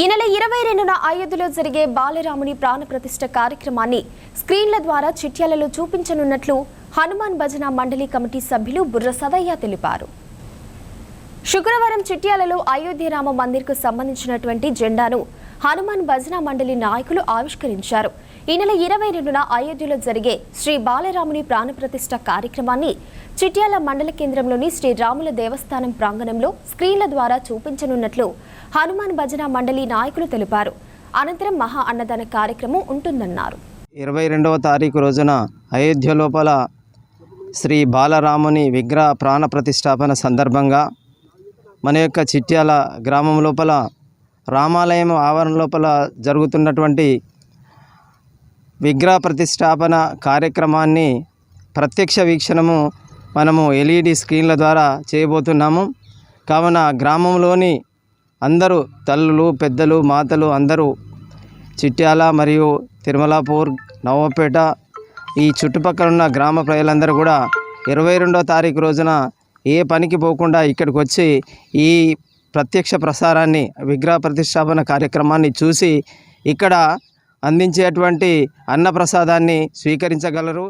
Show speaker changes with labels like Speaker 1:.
Speaker 1: ఈ నెల ఇరవై రెండున అయోధ్యలో జరిగే బాలరాముని ప్రాణప్రతిష్ఠ కార్యక్రమాన్ని స్క్రీన్ల ద్వారా చిట్యాలలో చూపించనున్నట్లు హనుమాన్ భజన మండలి కమిటీ సభ్యులు బుర్ర సదయ్య తెలిపారు. శుక్రవారం చిట్యాలలో అయోధ్య రామ మందిర్కు సంబంధించినటువంటి జెండాను హనుమాన్ భజన మండలి నాయకులు ఆవిష్కరించారు. ఈ నెల ఇరవై రెండున అయోధ్యలో జరిగే శ్రీ బాలరాముని ప్రాణప్రతిష్ఠ కార్యక్రమాన్ని చిట్యాల మండల కేంద్రంలోని శ్రీరాముల దేవస్థానం ప్రాంగణంలో స్క్రీన్ల ద్వారా చూపించనున్నట్లు హనుమాన్ భజన మండలి నాయకులు తెలిపారు. అనంతరం మహా అన్నదాన కార్యక్రమం ఉంటుందన్నారు.
Speaker 2: ఇరవై రెండవ తారీఖు రోజున అయోధ్య లోపల శ్రీ బాలరాముని విగ్రహ ప్రాణ ప్రతిష్టాపన సందర్భంగా మన యొక్క చిట్యాల గ్రామం లోపల రామాలయం ఆవరణ లోపల జరుగుతున్నటువంటి విగ్రహ ప్రతిష్టాపన కార్యక్రమాన్ని ప్రత్యక్ష వీక్షణము మనము ఎల్ఈడి స్క్రీన్ల ద్వారా చేయబోతున్నాము. కావున గ్రామంలోని అందరూ తల్లులు పెద్దలు మాతలు అందరూ చిట్యాల మరియు తిరుమలాపూర్ నవపేట ఈ చుట్టుపక్కల ఉన్న గ్రామ ప్రజలందరూ కూడా ఇరవై రెండో తారీఖు రోజున ఏ పనికి పోకుండా ఇక్కడికి వచ్చి ఈ ప్రత్యక్ష ప్రసారాన్ని విగ్రహ ప్రతిష్టాపన కార్యక్రమాన్ని చూసి ఇక్కడ అందించేటువంటి అన్నప్రసాదాన్ని స్వీకరించగలరు.